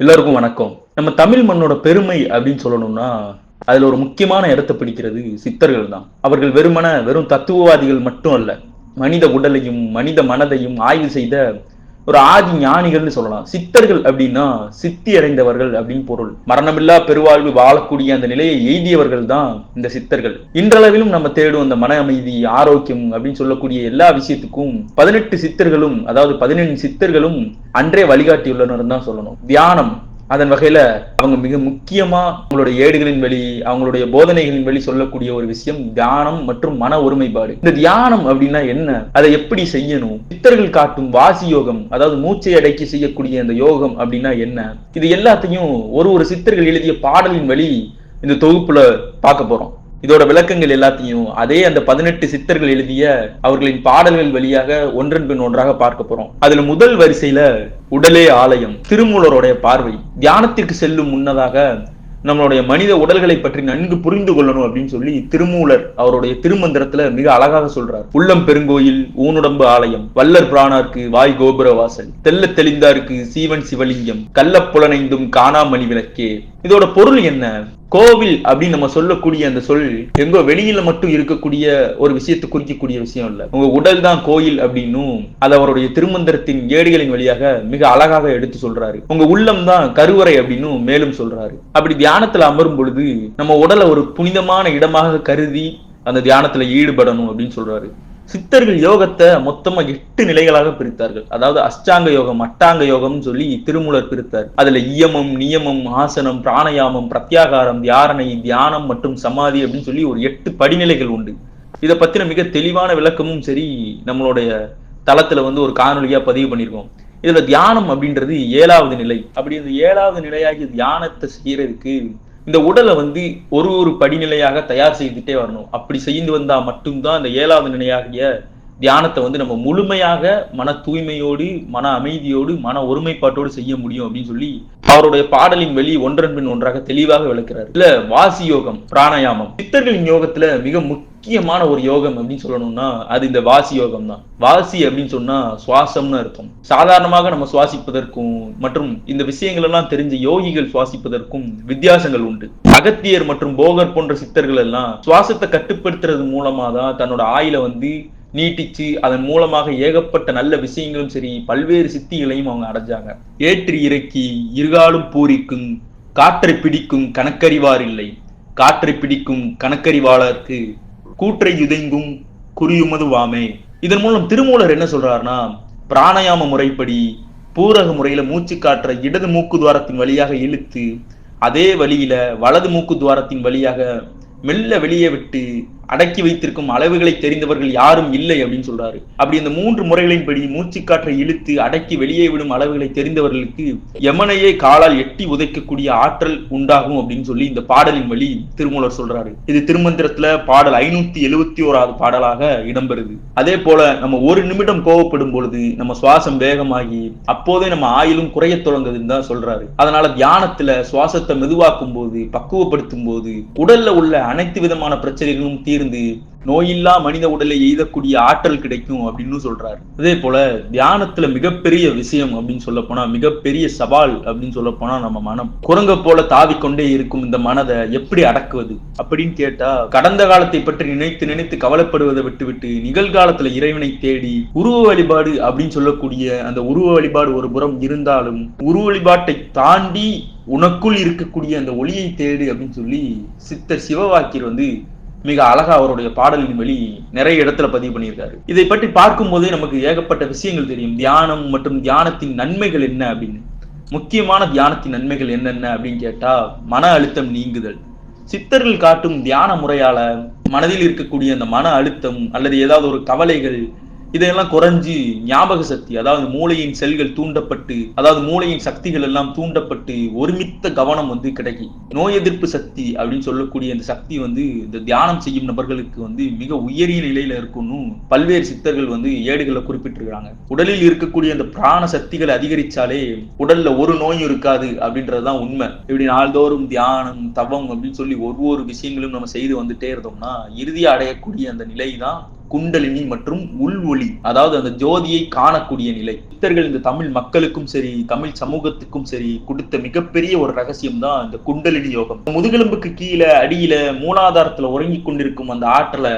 எல்லாருக்கும் வணக்கம். நம்ம தமிழ் மண்ணோட பெருமை அப்படின்னு சொல்லணும்னா அதுல ஒரு முக்கியமான இடத்தை பிடிக்கிறது சித்தர்கள் தான். அவர்கள் வெறுமன வெறும் தத்துவவாதிகள் மட்டும் அல்ல. மனித உடலையும் மனித மனதையும் ஆய்வு செய்த ஒரு ஆதி ஞானிகள்னு சொல்லலாம். சித்தர்கள் அப்படின்னா சித்தி அடைந்தவர்கள் அப்படின்னு பொருள். மரணமில்லா பெருவாழ்வு வாழக்கூடிய அந்த நிலையை எய்தியவர்கள் தான் இந்த சித்தர்கள். இன்றளவிலும் நம்ம தேடும் அந்த மன அமைதி ஆரோக்கியம் அப்படின்னு சொல்லக்கூடிய எல்லா விஷயத்துக்கும் பதினெட்டு சித்தர்களும் அதாவது பதினெண்டு சித்தர்களும் அன்றே வழிகாட்டியுள்ளனர் தான் சொல்லணும். தியானம் அதன் வகையில அவங்க மிக முக்கியமா அவங்களுடைய ஏடுகளின் வழி அவங்களுடைய போதனைகளின் வழி சொல்லக்கூடிய ஒரு விஷயம் தியானம் மற்றும் மன ஒருமைப்பாடு. இந்த தியானம் அப்படின்னா என்ன? அதை எப்படி செய்யணும்? சித்தர்கள் காட்டும் வாசி யோகம் அதாவது மூச்சை அடக்கி செய்யக்கூடிய அந்த யோகம் அப்படின்னா என்ன? இது எல்லாத்தையும் ஒரு ஒரு சித்தர்கள் எழுதிய பாடலின் வழி இந்த தொகுப்புல பார்க்க போறோம். இதோட விளக்கங்கள் எல்லாத்தையும் அதே அந்த பதினெட்டு சித்தர்கள் எழுதிய அவர்களின் பாடல்கள் வழியாக ஒன்றன் பின் ஒன்றாக பார்க்க போறோம். அதுல முதல் வரிசையில உடலே ஆலயம் திருமூலருடைய பார்வை தியானத்திற்கு செல்லும் முன்னதாக நம்மளுடைய மனித உடல்களை பற்றி நன்கு புரிந்து கொள்ளணும் அப்படின்னு சொல்லி திருமூலர் அவருடைய திருமந்திரத்துல மிக அழகாக சொல்றார். உள்ளம் பெருங்கோயில் ஊனுடம்பு ஆலயம் வல்லர் பிராணார்க்கு வாய் கோபுர வாசல் தெல்ல தெளிந்தாருக்கு சீவன் சிவலிங்கம் கள்ளப்புலனைந்தும் காணாமணி விளக்கே. இதோட பொருள் என்ன? கோவில் அப்படின்னு நம்ம சொல்லக்கூடிய அந்த சொல் எங்கோ வெளியில மட்டும் இருக்கக்கூடிய ஒரு விஷயத்தை குறிக்கக்கூடிய விஷயம் இல்ல. உங்க உடல் தான் கோயில் அப்படின்னும் அது அவருடைய திருமந்திரத்தின் ஏடுகளின் வழியாக மிக அழகாக எடுத்து சொல்றாரு. உங்க உள்ளம் தான் கருவறை அப்படின்னும் மேலும் சொல்றாரு. அப்படி தியானத்துல அமரும் பொழுது நம்ம உடலை ஒரு புனிதமான இடமாக கருதி அந்த தியானத்துல ஈடுபடணும் அப்படின்னு சொல்றாரு. சித்தர்கள் யோகத்தை மொத்தமா எட்டு நிலைகளாக பிரித்தார்கள். அதாவது அஷ்டாங்க யோகம் அட்டாங்க யோகம்னு சொல்லி திருமூலர் பிரித்தார். அதுல இயமம் நியமம் ஆசனம் பிராணயாமம் பிரத்யாகாரம் தியாரணை தியானம் மற்றும் சமாதி அப்படின்னு சொல்லி ஒரு எட்டு படிநிலைகள் உண்டு. இதை பத்தின மிக தெளிவான விளக்கமும் சரி நம்மளுடைய தளத்துல வந்து ஒரு காணொலியா பதிவு பண்ணியிருக்கோம் இதுல தியானம் அப்படின்றது ஏழாவது நிலை. அப்படி இந்த ஏழாவது நிலையாகி தியானத்தை செய்யறதுக்கு இந்த உடலை வந்து ஒரு ஒரு படிநிலையாக தயார் செய்துட்டே வரணும். அப்படி செய்து வந்தா மட்டும்தான் அந்த ஏழாவது நிலையாகிய தியானத்தை வந்து நம்ம முழுமையாக மன தூய்மையோடு மன அமைதியோடு மன ஒருமைப்பாட்டோடு செய்ய முடியும் அப்படின்னு சொல்லி அவருடைய பாடலின் வெளி ஒன்றன் பின் ஒன்றாக தெளிவாக விளக்கிறார். இல்ல வாசி யோகம் பிராணாயாமம். சித்தர்களின் யோகத்துல மிக முக்கியமான ஒரு யோகம் அப்படின்னு சொல்லணும்னா அது இந்த வாசி யோகம் தான். வாசி அப்படின்னு சொன்னா சுவாசம்னு அர்த்தம். சாதாரணமாக நம்ம சுவாசிப்பதற்கும் மற்றும் இந்த விஷயங்கள் எல்லாம் தெரிஞ்ச யோகிகள் சுவாசிப்பதற்கும் வித்தியாசங்கள் உண்டு. அகத்தியர் மற்றும் போகர் போன்ற சித்தர்கள் எல்லாம் சுவாசத்தை கட்டுப்படுத்துறது மூலமா தான் தன்னோட ஆயில வந்து நீட்டிச்சு அதன் மூலமாக ஏகப்பட்ட நல்ல விஷயங்களும் சரி பல்வேறு சித்திகளையும் அவங்க அடைஞ்சாங்க. ஏற்றி இறக்கி இருகாலும் பூரிக்கும் காற்றை பிடிக்கும் கணக்கறிவார் இல்லை. காற்றை பிடிக்கும் கணக்கறிவாளருக்கு கூற்றை இதைங்கும் குறியுமது வாமே. இதன் மூலம் திருமூலர் என்ன சொல்றாருன்னா பிராணாயாம முறைப்படி பூரக முறையில மூச்சு காற்ற இடது மூக்கு துவாரத்தின் வழியாக இழுத்து அதே வழியில வலது மூக்கு துவாரத்தின் வழியாக மெல்ல வெளியே விட்டு அடக்கி வைத்திருக்கும் அளவுகளை தெரிந்தவர்கள் யாரும் இல்லை அப்படின்னு சொல்றாரு. அப்படி இந்த மூன்று முறைகளின்படி மூச்சு காற்றை இழுத்து அடக்கி வெளியே விடும் அளவுகளை தெரிந்தவர்களுக்கு யமனையே காலால் எட்டி உதைக்கக்கூடிய ஆற்றல் உண்டாகும் அப்படின்னு சொல்லி இந்த பாடலின் வழி திருமூலர் சொல்றாரு. இது திருமந்திரத்துல பாடல் ஐநூத்தி எழுவத்தி ஓராவது பாடலாக இடம்பெறுது. அதே போல நம்ம ஒரு நிமிடம் கோவப்படும் பொழுது நம்ம சுவாசம் வேகமாகி அப்போதே நம்ம ஆயிலும் குறைய தொடங்குதுன்னு தான் சொல்றாரு. அதனால தியானத்துல சுவாசத்தை மெதுவாக்கும் போது பக்குவப்படுத்தும் போது உடல்ல உள்ள அனைத்து விதமான பிரச்சனைகளும் இருந்து நோயில்லா மனித உடலை எய்தக்கூடிய ஆற்றல் கிடைக்கும் அப்படின்னு சொல்றாரு. அதே போல தியானத்துல மிகப்பெரிய விஷயம் அப்படின்னு சொல்ல போனா மிகப்பெரிய சவால் அப்படின்னு சொல்ல போனா நம்ம மனம். குரங்க போல தாவிக்கொண்டே இருக்கும் இந்த மனதை எப்படி அடக்குவது அப்படின்னு கேட்டா கடந்த காலத்தை பற்றி நினைத்து நினைத்து கவலைப்படுவதை விட்டுவிட்டு நிகழ்காலத்துல இறைவனை தேடி உருவ வழிபாடு அப்படின்னு சொல்லக்கூடிய அந்த உருவ வழிபாடு ஒரு புறம் இருந்தாலும் உருவ வழிபாட்டை தாண்டி உனக்குள் இருக்கக்கூடிய அந்த ஒளியை தேடு அப்படின்னு சொல்லி சித்தர் சிவவாக்கியர் வந்து மிக அழகா அவருடைய பாடலின் வழி நிறைய இடத்துல பதிவு பண்ணியிருக்காரு. இதை பற்றி பார்க்கும் போதே நமக்கு ஏகப்பட்ட விஷயங்கள் தெரியும். தியானம் மற்றும் தியானத்தின் நன்மைகள் என்ன அப்படின்னு. முக்கியமான தியானத்தின் நன்மைகள் என்னென்ன அப்படின்னு கேட்டா மன அழுத்தம் நீங்குதல். சித்தர்கள் காட்டும் தியான முறையால மனதில் இருக்கக்கூடிய அந்த மன அழுத்தம் அல்லது ஏதாவது ஒரு கவலைகள் இதையெல்லாம் குறைஞ்சு ஞாபக சக்தி அதாவது மூளையின் செல்கள் தூண்டப்பட்டு அதாவது மூளையின் சக்திகள் எல்லாம் தூண்டப்பட்டு ஒருமித்த கவனம் வந்து கிடைக்கும். நோய் எதிர்ப்பு சக்தி அப்படின்னு சொல்லக்கூடிய அந்த சக்தி வந்து இந்த தியானம் செய்யும் நபர்களுக்கு வந்து மிக உயரிய நிலையில இருக்கும்னு பல்வேறு சித்தர்கள் வந்து ஏடுகளை குறிப்பிட்டிருக்காங்க உடலில் இருக்கக்கூடிய அந்த பிராண சக்திகளை அதிகரிச்சாலே உடல்ல ஒரு நோயும் இருக்காது அப்படின்றதுதான் உண்மை. இப்படி நாள்தோறும் தியானம் தவம் அப்படின்னு சொல்லி ஒவ்வொரு விஷயங்களும் நம்ம செய்து வந்துட்டே இருந்தோம்னா இறுதி அடையக்கூடிய அந்த நிலை தான் குண்டலினி மற்றும் உள் ஒளி அதாவது அந்த ஜோதியை காணக்கூடிய நிலை. புத்தர்கள் இந்த தமிழ் மக்களுக்கும் சரி தமிழ் சமூகத்துக்கும் சரி கொடுத்த மிகப்பெரிய ஒரு ரகசியம் தான் இந்த குண்டலினி யோகம். முதுகெலும்புக்கு கீழே அடியில மூலாதாரத்துல உறங்கி கொண்டிருக்கும் அந்த ஆற்றலை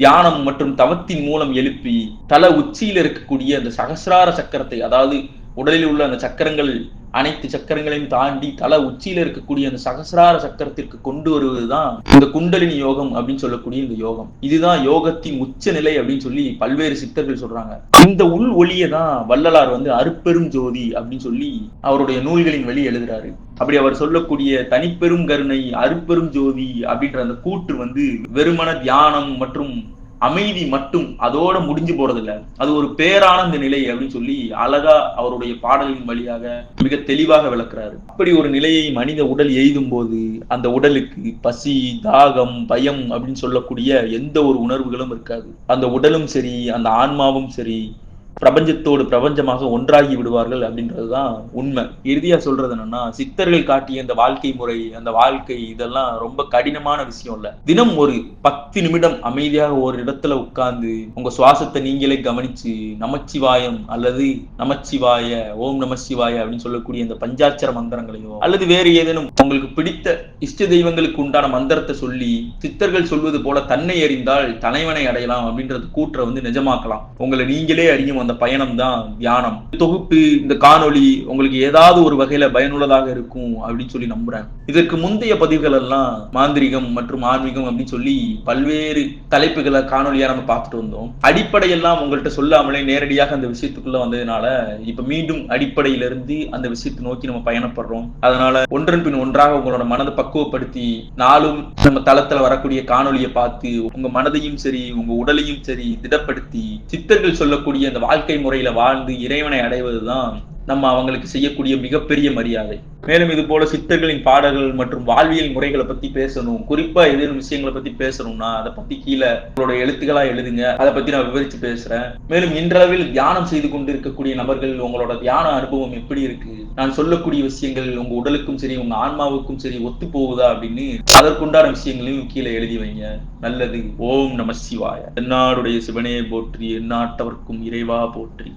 தியானம் மற்றும் தவத்தின் மூலம் எழுப்பி தல உச்சியில் இருக்கக்கூடிய அந்த சகசிரார சக்கரத்தை அதாவது உடலில் உள்ள அந்த சக்கரங்கள் அனைத்து சக்கரங்களையும் தாண்டி தல உச்சியில இருக்கக்கூடிய அந்த சகசிரார சக்கரத்திற்கு கொண்டு வருவதுதான் இந்த குண்டலினி யோகம் அப்படின்னு சொல்லக்கூடிய இந்த யோகம். இதுதான் யோகத்தின் உச்ச நிலை அப்படின்னு சொல்லி பல்வேறு சித்தர்கள் சொல்றாங்க. இந்த உள் ஒளியை தான் வள்ளலார் வந்து அருப்பெரும் ஜோதி அப்படின்னு சொல்லி அவருடைய நூல்களின் வழி எழுதுறாரு. அப்படி அவர் சொல்லக்கூடிய தனிப்பெரும் கருணை அருப்பெரும் ஜோதி அப்படின்ற அந்த கூற்று வந்து வெறுமன தியானம் மற்றும் அமைதி மட்டும் அதோட முடிஞ்சு போறது இல்ல அது ஒரு பேரானந்த நிலை அப்படின்னு சொல்லி அழகா அவருடைய பாடலின் வழியாக மிக தெளிவாக விளக்குறாரு. அப்படி ஒரு நிலையை மனித உடல் எய்தும் போது அந்த உடலுக்கு பசி தாகம் பயம் அப்படின்னு சொல்லக்கூடிய எந்த ஒரு உணர்வுகளும் இருக்காது. அந்த உடலும் சரி அந்த ஆன்மாவும் சரி பிரபஞ்சத்தோடு பிரபஞ்சமாக ஒன்றாகி விடுவார்கள் அப்படின்றதுதான் உண்மை. இறுதியா சொல்றது என்னன்னா சித்தர்கள் காட்டிய இந்த வாழ்க்கை முறை அந்த வாழ்க்கை இதெல்லாம் ரொம்ப கடினமான விஷயம் இல்ல. தினம் ஒரு பத்து நிமிடம் அமைதியாக ஒரு இடத்துல உட்கார்ந்து உங்க சுவாசத்தை நீங்களே கவனிச்சு நமச்சிவாயம் அல்லது நமச்சிவாய ஓம் நம சிவாய அப்படின்னு சொல்லக்கூடிய இந்த பஞ்சாட்சர மந்திரங்களையோ அல்லது வேறு ஏதேனும் உங்களுக்கு பிடித்த இஷ்ட தெய்வங்களுக்கு உண்டான மந்திரத்தை சொல்லி சித்தர்கள் சொல்வது போல தன்னை அறிந்தால் தலைவனை அடையலாம் அப்படின்றது கூற்றை வந்து நிஜமாக்கலாம். உங்களை நீங்களே அறியும் அந்த பயணம் தான் தியானம் தொகுப்பு இந்த காணொளி உங்களுக்கு ஏதாவது ஒரு வகையில பயனுள்ளதாக இருக்கும் அப்படின்னு சொல்லி நம்புறேன். இதற்கு முந்தைய பதிவுகள் எல்லாம் மாந்திரிகம் மற்றும் ஆன்மீகம் அப்படின்னு சொல்லி பல்வேறு தலைப்புகளை காணொலியா நம்ம பார்த்துட்டு வந்தோம். அடிப்படையெல்லாம் உங்கள்கிட்ட சொல்லாமலே நேரடியாக அந்த விஷயத்துக்குள்ள வந்ததுனால இப்ப மீண்டும் அடிப்படையிலிருந்து அந்த விஷயத்தை நோக்கி நம்ம பயணப்படுறோம். அதனால ஒன்றன் பின் ஒன்றாக உங்களோட மனதை பக்குவப்படுத்தி நாளும் நம்ம தளத்துல வரக்கூடிய காணொலியை பார்த்து உங்க மனதையும் சரி உங்க உடலையும் சரி திடப்படுத்தி சித்தர்கள் சொல்லக்கூடிய அந்த வாழ்க்கை முறையில வாழ்ந்து இறைவனை அடைவதுதான் நம்ம அவங்களுக்கு செய்யக்கூடிய மிகப்பெரிய மரியாதை. மேலும் இது போல சித்தர்களின் பாடல்கள் மற்றும் வாழ்வியல் முறைகளை பத்தி பேசணும். குறிப்பா ஏதேனும் விஷயங்களை பத்தி பேசணும்னா அதை பத்தி கீழே உங்களோட எழுத்துக்களா எழுதுங்க. அதை பத்தி நான் விவரிச்சு பேசுறேன். மேலும் இன்றளவில் தியானம் செய்து கொண்டு இருக்கக்கூடிய நபர்கள் உங்களோட தியான அனுபவம் எப்படி இருக்கு? நான் சொல்லக்கூடிய விஷயங்கள் உங்க உடலுக்கும் சரி உங்க ஆன்மாவுக்கும் சரி ஒத்து போகுதா அப்படின்னு அதற்குண்டான விஷயங்களையும் கீழே எழுதி வைங்க. நல்லது. ஓம் நம சிவாய. என்னாடுடைய சிவனே போற்றி எந்நாட்டவர்க்கும் இறைவா போற்றி.